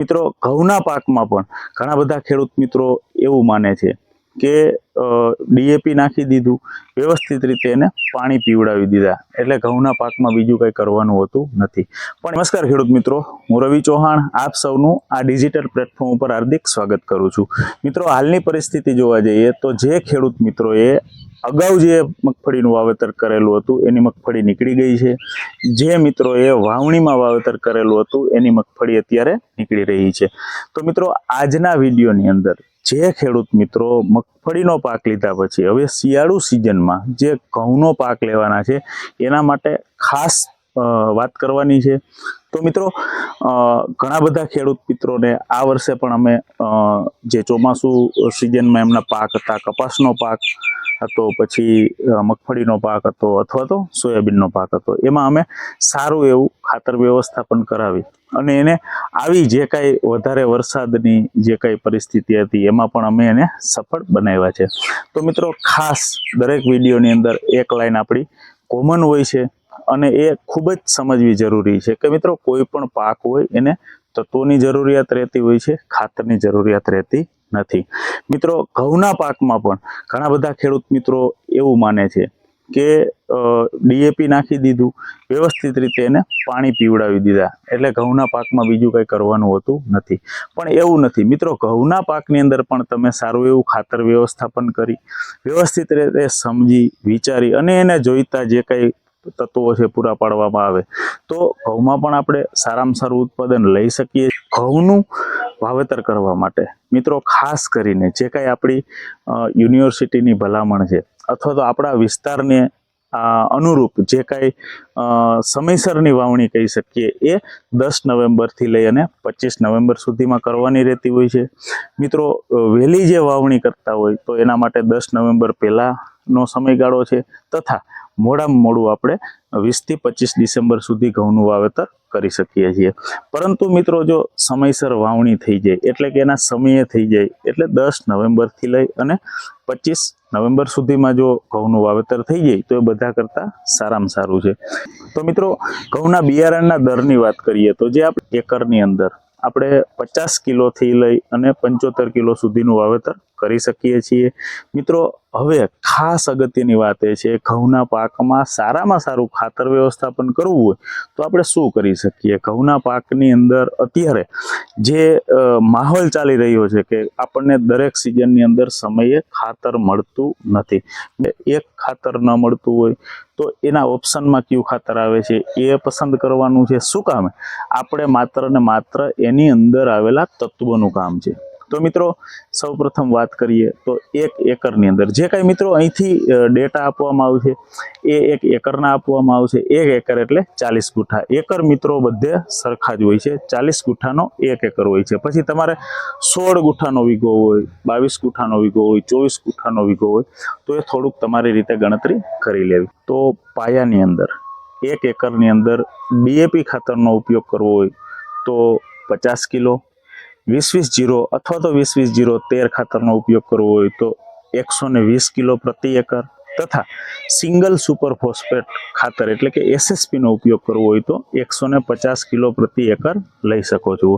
મિત્રો, ઘઉંના પાકમાં પણ ઘણા બધા ખેડૂત મિત્રો એવું માને છે કે ડીએપી નાખી દીધું, વ્યવસ્થિત રીતે એને પાણી પીવડાવી દીધા. એટલે ઘઉંના પાકમાં બીજું કંઈ કરવાનું હોતું નથી. પણ નમસ્કાર ખેડૂત મિત્રો, હું રવિ ચૌહાણ, આપ સૌનું આ ડિજિટલ પ્લેટફોર્મ ઉપર હાર્દિક સ્વાગત કરું છું. મિત્રો, હાલની પરિસ્થિતિ જોવા જઈએ તો જે ખેડૂત મિત્રોએ અગાઉ જે મગફળીનું વાવેતર કરેલું હતું, એની મગફળી નીકળી ગઈ છે. જે મિત્રોએ વાવણીમાં વાવેતર કરેલું હતું, એની મગફળી અત્યારે નીકળી રહી છે. તો મિત્રો, આજના વિડીયોની અંદર જે ખેડૂત મિત્રો મગફળીનો પાક લીધા પછી, હવે શિયાળુ સિઝનમાં જે ઘઉંનો પાક લેવાના છે, એના માટે ખાસ વાત કરવાની છે. તો મિત્રો ઘણા બધા ખેડૂત મિત્રોને આ વર્ષે પણ અમે જે ચોમાસું સિઝનમાં એમના પાક હતા, કપાસનો પાક હતો, પછી મગફળીનો પાક હતો, અથવા તો સોયાબીનનો પાક હતો, એમાં અમે સારું એવું ખાતર વ્યવસ્થાપન કરાવી અને એને આવી જે કાંઈ વધારે વરસાદની જે કાંઈ પરિસ્થિતિ હતી, એમાં પણ અમે એને સફળ બનાવ્યા છે. તો મિત્રો, ખાસ દરેક વિડીયોની અંદર એક લાઈન આપણી કોમન હોય છે. અને એ ખૂબ જ સમજવી જરૂરી છે કે મિત્રો કોઈ પણ પાક હોય એને તત્વોની જરૂરિયાત રહેતી હોય છે, ખાતરની જરૂરિયાત રહેતી નથી. મિત્રો ઘઉંના પાકમાં પણ ઘણા બધા ખેડૂત મિત્રો એવું માને છે કે ડીએપી નાખી દીધું, વ્યવસ્થિત રીતે એને પાણી પીવડાવી દીધા, એટલે ઘઉંના પાકમાં બીજું કંઈ કરવાનું હોતું નથી. પણ એવું નથી. મિત્રો ઘઉંના પાકની અંદર પણ તમે સારું એવું ખાતર વ્યવસ્થાપન કરી, વ્યવસ્થિત રીતે સમજી, વિચારી અને એને જોઈતા જે કંઈ તત્વો છે પૂરા પાડવામાં આવે. તો ઘઉંમાં પણ આપણે સારામાં સારું ઉત્પાદન લઈ શકીએ ઘઉંનું વાવેતર કરવા માટે. મિત્રો, ખાસ કરીને જે કાંઈ આપણી યુનિવર્સિટીની ભલામણ છે, અથવા તો આપણા વિસ્તારને અનુરૂપ જે કાંઈ સમયસરની વાવણી કહી શકીએ એ દસ નવેમ્બરથી લઈ અને પચીસ નવેમ્બર સુધીમાં કરવાની રહેતી હોય છે. મિત્રો, વહેલી જે વાવણી કરતા હોય તો એના માટે દસ નવેમ્બર પહેલાંનો સમયગાળો છે તથા મોડામાં મોડું આપણે વીસથી પચીસ ડિસેમ્બર સુધી ઘઉંનું વાવેતર કરી શકીએ છીએ. પરંતુ મિત્રો જો સમયસર વાવણી થઈ જાય, એટલે કે એના સમયે થઈ જાય, એટલે દસ નવેમ્બરથી લઈ અને પચીસ નવેમ્બર સુધીમાં જો ઘઉંનું વાવેતર થઈ જાય, તો એ બધા કરતાં સારામાં સારું છે. તો મિત્રો, ઘઉંના બિયારણના દરની વાત કરીએ તો જે આપણે એકરની અંદર આપણે પચાસ કિલોથી લઈ અને પંચોતેર કિલો સુધીનું વાવેતર કરી શકીએ છીએ. મિત્રો, હવે ખાસ અગત્યની વાત એ છે, ઘઉંના પાકમાં સારામાં સારું ખાતર વ્યવસ્થાપન કરવું હોય, તો આપણે શું કરી શકીએ? ઘઉંના પાકની અંદર અત્યારે જે માહોલ ચાલી રહ્યો છે કે આપણને દરેક સિઝનની અંદર સમયે ખાતર મળતું નથી. એક ખાતર ન મળતું હોય, તો એના ઓપ્શનમાં કયું ખાતર આવે છે? એ પસંદ કરવાનું છે. શું કામ? આપણે માત્ર ને માત્ર એની અંદર આવેલા તત્વોનું કામ છે. તો મિત્રો, સૌપ્રથમ વાત કરીએ તો એક એકરની અંદર. જે કાંઈ મિત્રો અહીંથી ડેટા આપવામાં આવશે એ એક એકરના આપવામાં આવશે. એક એકર એટલે ચાલીસ ગુઠા. એકર મિત્રો બધે સરખા જ હોય છે. ચાલીસ ગુઠાનો એક એકર હોય છે. પછી તમારે સોળ ગુઠાનો વીઘો હોય, બાવીસ ગુઠાનો વીઘો હોય, ચોવીસ ગુઠાનો વીઘો હોય, તો એ થોડુંક તમારી રીતે ગણતરી કરી લેવી. તો પાયાની અંદર, એક એકરની અંદર ડીએપી ખાતરનો ઉપયોગ કરવો હોય, તો પચાસ કિલો વીસ વીસ જીરો અથવા તો વીસ વીસ જીરો તેર ખાતરનો ઉપયોગ કરવો હોય તો એકસો ને વીસ કિલો પ્રતિ એકર તથા સિંગલ સુપર ફોસ્ફેટ ખાતર એટલે કે એસએસપીનો ઉપયોગ કરવો હોય તો એકસો ને પચાસ કિલો પ્રતિ એકર લઈ શકો છો.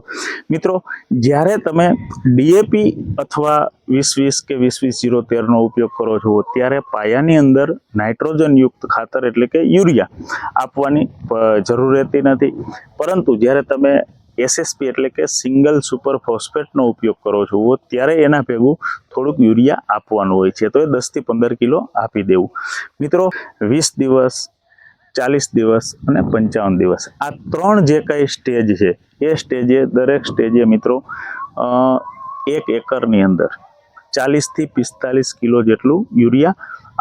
મિત્રો, જ્યારે તમે ડીએપી અથવા વીસ વીસ કે વીસ વીસ જીરો તેરનો ઉપયોગ કરો છો, ત્યારે પાયાની અંદર નાઇટ્રોજનયુક્ત ખાતર એટલે કે યુરિયા આપવાની જરૂર રહેતી નથી. પરંતુ જ્યારે તમે એસએસપી એટલે કે સિંગલ સુપર ફોસ્ફેટનો ઉપયોગ કરો છો ત્યારે એના ભેગું થોડુંક યુરિયા આપવાનું હોય છે. તો એ દસથી પંદર કિલો આપી દેવું. મિત્રો, વીસ દિવસ, ચાલીસ દિવસ અને પંચાવન દિવસ. આ ત્રણ જે કંઈ સ્ટેજ છે, એ સ્ટેજે દરેક સ્ટેજે મિત્રો એક એકરની અંદર ચાલીસથી પિસ્તાલીસ કિલો જેટલું યુરિયા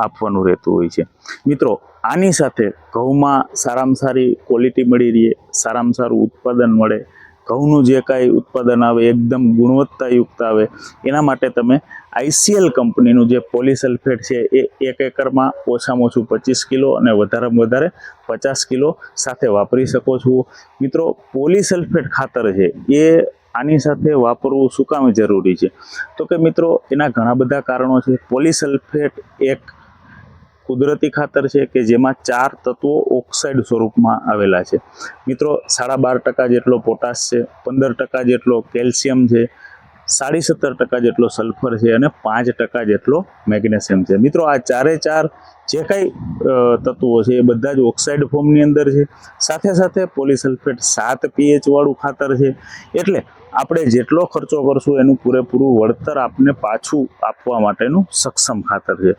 આપવાનું રહેતું હોય છે. મિત્રો, આની સાથે ઘઉંમાં સારામાં સારી ક્વોલિટી મળી રહે, સારામાં સારું ઉત્પાદન મળે ઘઉંનું જે કાંઈ ઉત્પાદન આવે, એકદમ ગુણવત્તાયુક્ત આવે, એના માટે તમે આઈસીએલ કંપનીનું જે પોલીસલ્ફેટ છે, એ એક એકરમાં ઓછામાં ઓછું પચીસ કિલો અને વધારેમાં વધારે પચાસ કિલો સાથે વાપરી શકો છો. મિત્રો પોલીસલ્ફેટ ખાતર છે, એ આની સાથે વાપરવું શું કામ જરૂરી છે? તો કે મિત્રો, એના ઘણા બધા કારણો છે. પોલીસલ્ફેટ એક કુદરતી ખાતર છે કે જેમાં ચાર તત્વો ઓક્સાઇડ સ્વરૂપમાં આવેલા છે. મિત્રો, સાડા બાર ટકા જેટલો પોટાશ છે, પંદર ટકા જેટલો કેલ્શિયમ છે, સાડી સત્તર ટકા જેટલો સલ્ફર છે અને પાંચ ટકા જેટલો મેગ્નેશિયમ છે. મિત્રો, આ ચારે ચાર જે કાંઈ તત્વો છે એ બધા જ ઓક્સાઇડ ફોર્મની અંદર છે. સાથે સાથે પોલિસલ્ફેટ સાત પીએચવાળું ખાતર છે. એટલે આપણે જેટલો ખર્ચો કરશું એનું પૂરેપૂરું વળતર આપને પાછું આપવા માટેનું સક્ષમ ખાતર છે.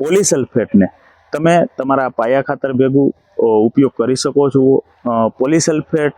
પોલીસલ્ફેટને તમે તમારા પાયા ખાતર ભેગું ઉપયોગ કરી શકો છો. પોલિસલ્ફેટ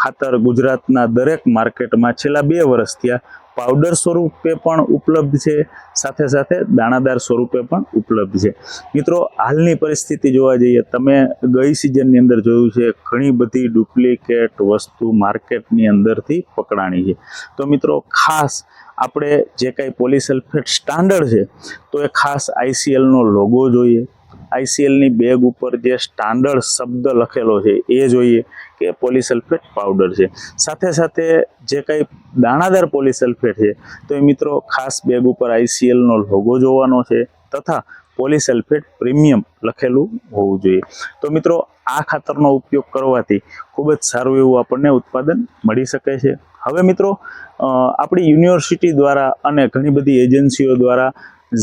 ખાતર ગુજરાતના દરેક માર્કેટમાં છેલ્લા બે વર્ષ થયા પાવડર સ્વરૂપે પણ ઉપલબ્ધ છે. સાથે સાથે દાણાદાર સ્વરૂપે પણ ઉપલબ્ધ છે. મિત્રો, હાલની પરિસ્થિતિ જોવા જઈએ, તમે ગઈ સિઝનની અંદર જોયું છે, ઘણી બધી ડુપ્લિકેટ વસ્તુ માર્કેટની અંદરથી પકડાણી છે. તો મિત્રો, ખાસ આપણે જે કાંઈ પોલિસલ્ફેટ સ્ટાન્ડર્ડ છે, તો એ ખાસ આઈસીએલનો લોગો જોઈએ. આઈસીએલની બેગ ઉપર જે સ્ટાન્ડર્ડ શબ્દ લખેલો છે, એ જોઈએ કે પોલિસલ્ફેટ પાવડર છે. સાથે સાથે જે કંઈ દાણાદાર પોલિસલ્ફેટ છે, તો એ મિત્રો ખાસ બેગ ઉપર આઈસીએલનો લોગો જોવાનો છે, તથા પોલીસલ્ફેટ પ્રીમિયમ લખેલું હોવું જોઈએ. તો મિત્રો, આ ખાતરનો ઉપયોગ કરવાથી ખૂબ જ સારું એવું આપણને ઉત્પાદન મળી શકે છે. હવે મિત્રો આપણી યુનિવર્સિટી દ્વારા અને ઘણી બધી એજન્સીઓ દ્વારા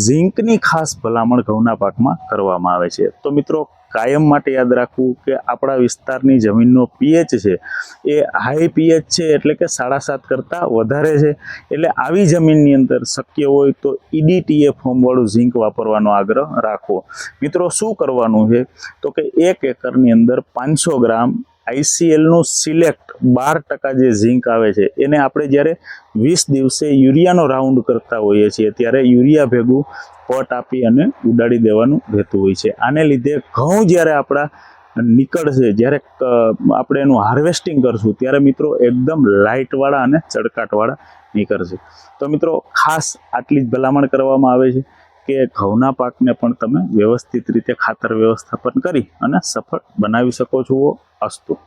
ઝીંકની ખાસ ભલામણ ઘઉંના પાકમાં કરવામાં આવે છે. તો મિત્રો કાયમ માટે યાદ રાખવું કે આપણા વિસ્તારની જમીનનો પીએચ છે, એ હાઈ પીએચ છે એટલે કે સાડા સાત કરતાં વધારે છે. એટલે આવી જમીનની અંદર શક્ય હોય તો ઈડીટીએ ફોર્મવાળું ઝીંક વાપરવાનો આગ્રહ રાખવો મિત્રો, શું કરવાનું છે? તો કે એક એકરની અંદર પાંચસો ગ્રામ આઈસીએલનું સિલેક્ટ બાર ટકા જે ઝીંક આવે છે, એને આપણે જ્યારે વીસ દિવસે યુરિયાનો રાઉન્ડ કરતા હોઈએ છીએ, ત્યારે યુરિયા ભેગું પટ આપી અને ઉડાડી દેવાનું રહેતું હોય છે. આને લીધે ઘઉં જ્યારે આપણા નીકળશે, જ્યારે આપણે એનું હાર્વેસ્ટિંગ કરશું, ત્યારે મિત્રો એકદમ લાઇટવાળા અને ચડકાટવાળા નીકળશે. તો મિત્રો, ખાસ આટલી જ ભલામણ કરવામાં આવે છે. કે ઘઉંના પાકને પણ તમે વ્યવસ્થિત રીતે ખાતર વ્યવસ્થાપન કરી અને સફળ બનાવી શકો છો અસ્તુ.